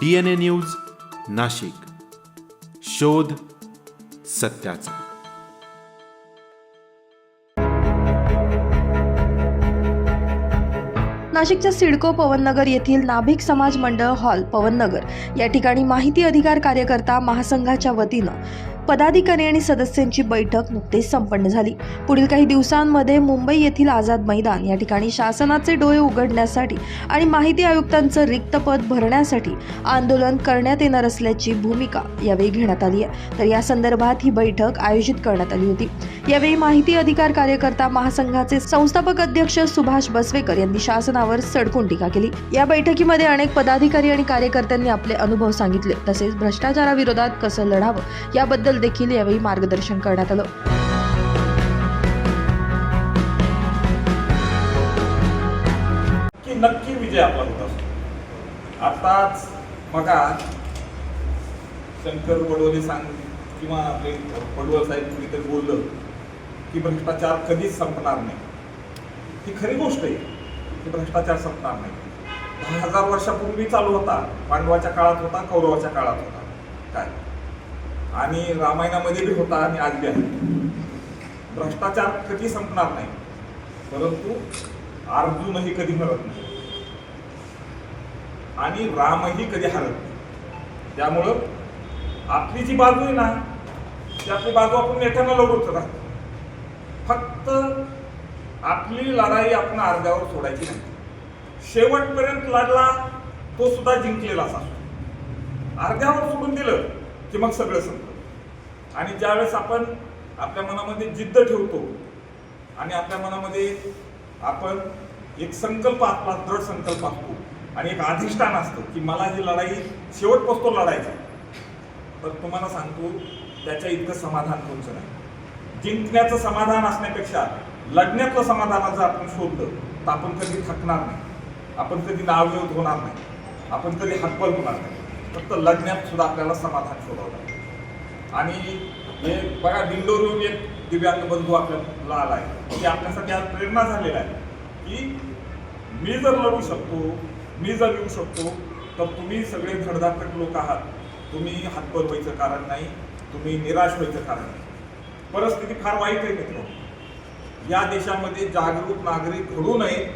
D N A news Nashik. शोध सत्याचा. नाशिकच्या सिडको पवननगर येथील नाभिक समाज मंडळ हॉल पवननगर. या ठिकाणी माहिती अधिकार कार्यकर्ता महासंघाच्या वतीनं पदाधिकारी आणि सदस्यांची बैठक नुकतीच संपन्न झाली. पुढील काही दिवसांमध्ये मुंबई येथील आझाद मैदान या ठिकाणी शासनाचे डोळे उघडण्यासाठी आणि माहिती आयुक्तांचं रिक्त पद भरण्यासाठी आंदोलन करण्यात येणार असल्याची भूमिका यावेळी घेण्यात आली आहे. तर या संदर्भात ही बैठक आयोजित करण्यात आली होती. यावेळी माहिती अधिकार कार्यकर्ता महासंघाचे संस्थापक अध्यक्ष सुभाष बसवेकर यांनी शासनावर सडकून टीका केली. या बैठकीमध्ये अनेक पदाधिकारी आणि कार्यकर्त्यांनी आपले अनुभव सांगितले. तसेच भ्रष्टाचाराविरोधात कसं लढावं याबद्दल देखील यावेळी मार्गदर्शन करण्यात आलं. नक्की विजय आपला होत असतो आताच बघा शंकर बडवले सांग किंवा आपले पडवळ साहेब कुणीतरी बोललं की भ्रष्टाचार कधीच संपणार नाही. ही खरी गोष्ट आहे की भ्रष्टाचार संपणार नाही. दहा हजार वर्षापूर्वी चालू होता पांडवाच्या काळात होता कौरवाच्या काळात होता. काय? आणि रामायणामध्ये बी होता आणि आज बी आहे. भ्रष्टाचार कधी संपणार नाही. परंतु अर्जुनही कधी मरत नाही. आणि रामही कधी हरत नाही. त्यामुळं आपली जी बाजू आहे ना ती आपली बाजू आपण नेत्यांना लढवत राहतो. फक्त आपली लढाई आपण अर्ध्यावर सोडायची नाही. शेवटपर्यंत लढला तो सुद्धा जिंकलेला असा अर्ध्यावर सोडून दिलं की मग सगळं संपलं. आणि ज्यावेळेस आपण आपल्या मनामध्ये जिद्द ठेवतो आणि आपल्या मनामध्ये आपण एक संकल्प आपला दृढ संकल्प असतो आणि एक अधिष्ठान असतं की मला ही लढाई शेवटपासून लढायची तर तुम्हाला सांगतो त्याच्या इतकं समाधान कोणचं नाही. जिंकण्याचं समाधान असण्यापेक्षा लढण्यातलं समाधान जर आपण शोधलं तर आपण कधी थकणार नाही. आपण कधी नावयोग होणार नाही. आपण कधी हतबल होणार नाही. फक्त लढण्यात सुद्धा आपल्याला समाधान शोधावं लागतं आणि हे बघा दिंडोरून एक दिव्यांग बंधू आपल्याला आला आहे की आपल्यासाठी आज प्रेरणा झालेला आहे की मी जर लढू शकतो मी जर येऊ शकतो तर तुम्ही सगळे धडधाकट लोक आहात. तुम्ही हातभर व्हायचं कारण नाही तुम्ही निराश व्हायचं कारण नाही. परिस्थिती फार वाईट आहे मित्र या देशामध्ये जागरूक नागरिक घडू नये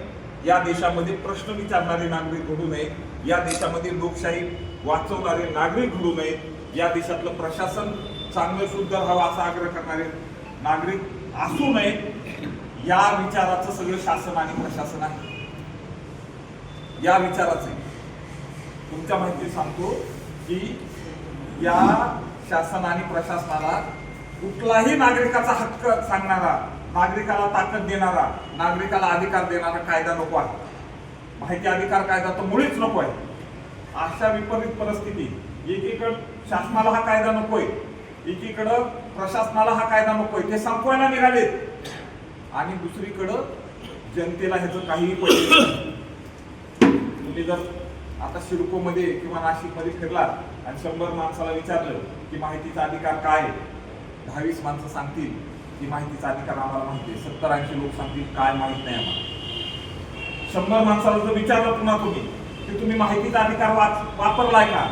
या देशामध्ये प्रश्न विचारणारे नागरिक घडू नये या देशामध्ये लोकशाही वाचवणारे नागरिक घडू नये या देशातलं प्रशासन चांगलं शुद्ध राहावं असा आग्रह करणारे नागरिक असू नये या विचाराचं सगळं शासन आणि प्रशासन आहे. या विचाराचे. तुमच्या माहिती सांगतो की या शासन आणि प्रशासनाला कुठलाही नागरिकाचा हक्क सांगणारा नागरिकाला ताकद देणारा नागरिकाला अधिकार देणारा कायदा नको आहे. माहिती अधिकार कायदा तर मुळीच नको आहे. अशा विपरीत परिस्थिती एकीकडं शासनाला हा कायदा नकोय एकीकडं प्रशासनाला हा कायदा नकोय ते संपवायला निघालेत. आणि दुसरीकडं जनतेला ह्याचं काहीही पडलं नाही. तुम्ही जर आता सिडकोमध्ये किंवा नाशिकमध्ये फिरला आणि शंभर माणसाला विचारलं की माहितीचा अधिकार काय दहावीस माणसं सांगतील की माहितीचा अधिकार आम्हाला माहिती आहे. सत्तर ऐंशी लोक सांगतील काय माहीत नाही आम्हाला. शंभर माणसाला जर विचारलं पुन्हा तुम्ही की तुम्ही माहितीचा अधिकार वाच वापरलाय का?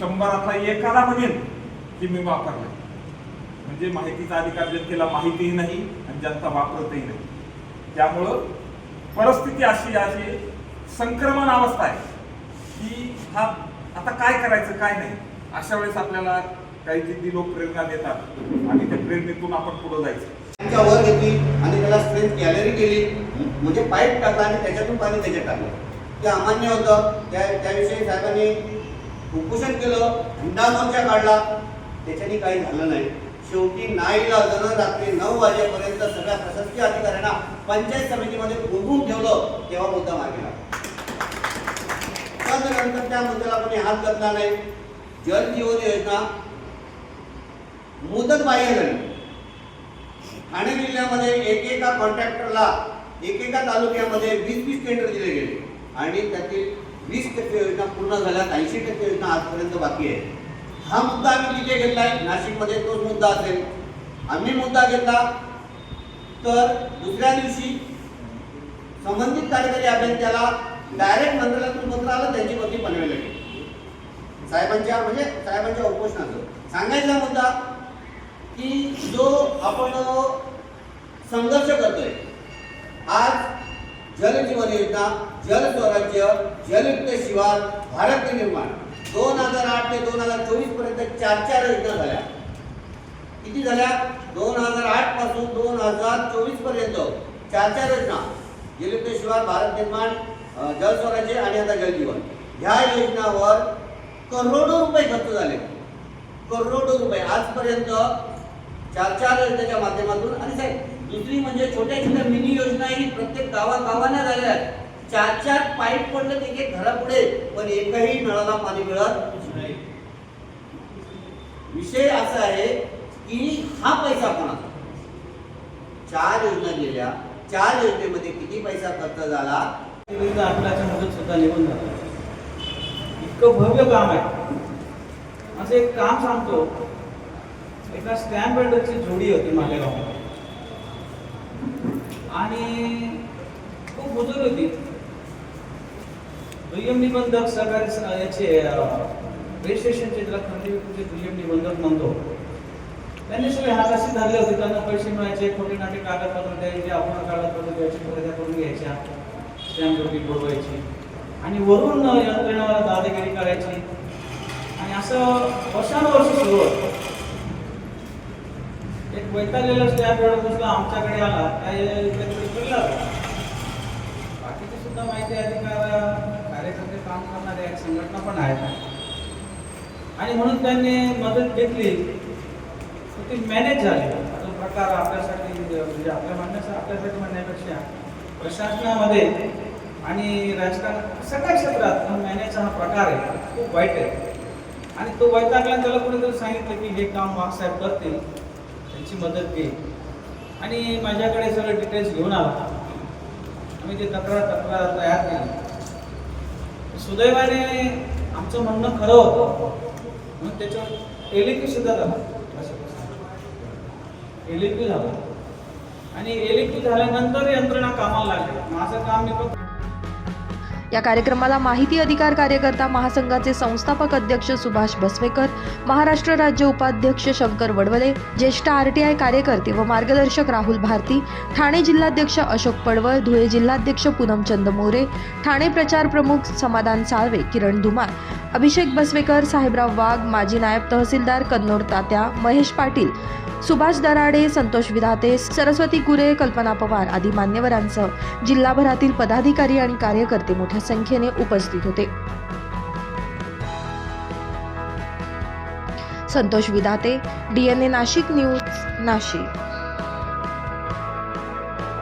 शंभरातला एखादा म्हणेन की मी वापरलाय. म्हणजे माहितीचा अधिकार जनतेला माहितीही नाही आणि जनता वापरतही नाही. त्यामुळं परिस्थिती अशी अशी संक्रमण अवस्था आहे. की हा आता काय करायचं काय नाही? अशा वेळेस आपल्याला काही जिद्दी लोक प्रेरणा देतात आणि त्या प्रेरणेतून आपण पुढे जायचं. वर घेतली आणि त्याला स्ट्रेंथ गॅलरी केली. म्हणजे पाईप टाकला आणि त्याच्यातून पाणी त्याच्यात टाकलं. ते अमान्य होतं. त्या त्याविषयी साहेबांनी उपोषण केलं हुंडा मोर्चा काढला. त्याच्याने काही झालं नाही. शेवटी नाईलाजानं रात्री नऊ वाजेपर्यंत सगळ्या प्रशासकीय अधिकाऱ्यांना पंचायत समितीमध्ये उभून ठेवलं तेव्हा मुद्दा मागे त्यानंतर त्या मुद्द्याला कोणी हात घातला नाही. जल जीवन योजना मुदत बाह्य झाली ठाणे जिल्ह्यामध्ये एकेका कॉन्ट्रॅक्टरला एकेका तालुक्यामध्ये वीस वीस टेंडर दिले गेले. आणि त्यातील वीस टक्के योजना पूर्ण झाल्यात ऐंशी टक्के योजना आजपर्यंत बाकी आहे हा मुद्दा आम्ही तिथे घेतला आहे नाशिकमध्ये तोच मुद्दा असेल. आम्ही मुद्दा घेतला तर दुसऱ्या दिवशी संबंधित कार्यकारी अभियंत्याला डायरेक्ट मंत्रालयातून पत्र आलं त्यांची बदली बनवायला गेली. साहेबांच्या म्हणजे साहेबांच्या उपोषणाचं. सांगायचा मुद्दा की जो आपण संघर्ष करतोय आज जल जीवन योजना जल स्वराज्य जलयुक्त शिवार भारत निर्माण. दोन हजार आठ ते दोन हजार चोवीसपर्यंत चार चार योजना झाल्या. किती झाल्या? दोन हजार आठपासून दोन हजार चोवीसपर्यंत चार चार योजना. जलयुक्त शिवार भारत निर्माण जल स्वराज्य आणि आता जलजीवन ह्या योजनावर करोडो रुपये खर्च झाले. करोडो रुपये. आजपर्यंत चार चार योजनेच्या माध्यमातून आणि साहेब दुसरी म्हणजे छोट्या छोट्या मिनी योजनाही प्रत्येक गावागावांना झालेल्या आहेत. चार चार पाईप पडले एक एक घरापुढे पण एकही नळाला पाणी मिळत नाही. विषय असा आहे की हा पैसा कोणाचा? चार योजना गेल्या चार योजनेमध्ये किती पैसा खर्च झाला? विरुद्ध आपल्याच्या मदत सुद्धा निघून झाला इतकं भव्य काम आहे. असं एक काम सांगतो. एका स्टॅम्प वेल्डरची जोडी होती मालेगाव आणि खूप हुजूर होती. दुय्यम निबंधक सहकारी याचे रजिस्ट्रेशनचे त्याला खंडीचे दुय्यम निबंधक म्हणतो. त्यांनी सगळे हाताशी धरले होते. त्यांना पैसे मिळायचे खोटे नाटे कागदपत्र द्यायचे आपण कागदपत्र द्यायची खरेदी करून घ्यायच्या स्टॅम्प ड्युटी बोलवायची आणि वरून यंत्रणेवर दादागिरी करायची. आणि असं वर्षानुवर्ष सुरू होतं. वैतागलेला स्टॅम्प एवढा आमच्याकडे आला. त्या बाकीची बाकीचे सुद्धा माहिती अधिकार. कार्यकर्ते काम करणारे एक संघटना पण आहेत. आणि म्हणून त्यांनी मदत घेतली. तर ती मॅनेज झाली. तो प्रकार आपल्यासाठी म्हणजे आपल्या म्हणण्याचा आपल्यासाठी म्हणण्यापेक्षा प्रशासनामध्ये आणि राजकारण सगळ्या क्षेत्रात मॅनेज हा प्रकार आहे. खूप वाईट आहे. आणि तो वैतागला त्याला कोणीतरी सांगितलं की हे काम वाघसाहेब करतील. त्यांची मदत घे. आणि माझ्याकडे सगळं डिटेल्स घेऊन आला. आम्ही ते तक्रार तक्रार तयार केली. सुदैवाने आमचं म्हणणं खरं होतं. म्हणून त्याच्यावर एलिक्यू सुद्धा झाला. एलिक्यू झाला. आणि एलिक्यू झाल्यानंतर यंत्रणा कामाला लागली. माझं काम मी फक्त या कार्यक्रमाला माहिती अधिकार कार्यकर्ता महासंघाचे संस्थापक अध्यक्ष सुभाष बसवेकर महाराष्ट्र राज्य उपाध्यक्ष शंकर वडवले ज्येष्ठ आरटीआय कार्यकर्ते व मार्गदर्शक राहुल भारती ठाणे जिल्हाध्यक्ष अशोक पडवळ धुळे जिल्हाध्यक्ष पूनमचंद मोरे ठाणे प्रचार प्रमुख समाधान साळवे किरण धुमाळ अभिषेक बसवेकर साहेबराव वाघ माजी नायब तहसीलदार कन्नोर तात्या महेश पाटील सुभाष दराडे संतोष विधाते सरस्वती गुरे कल्पना पवार आदी मान्यवरांसह जिल्हाभरातील पदाधिकारी आणि कार्यकर्ते मोठ्या संख्येने उपस्थित होते. Santosh Vidhate DNA Nashik news Nashik.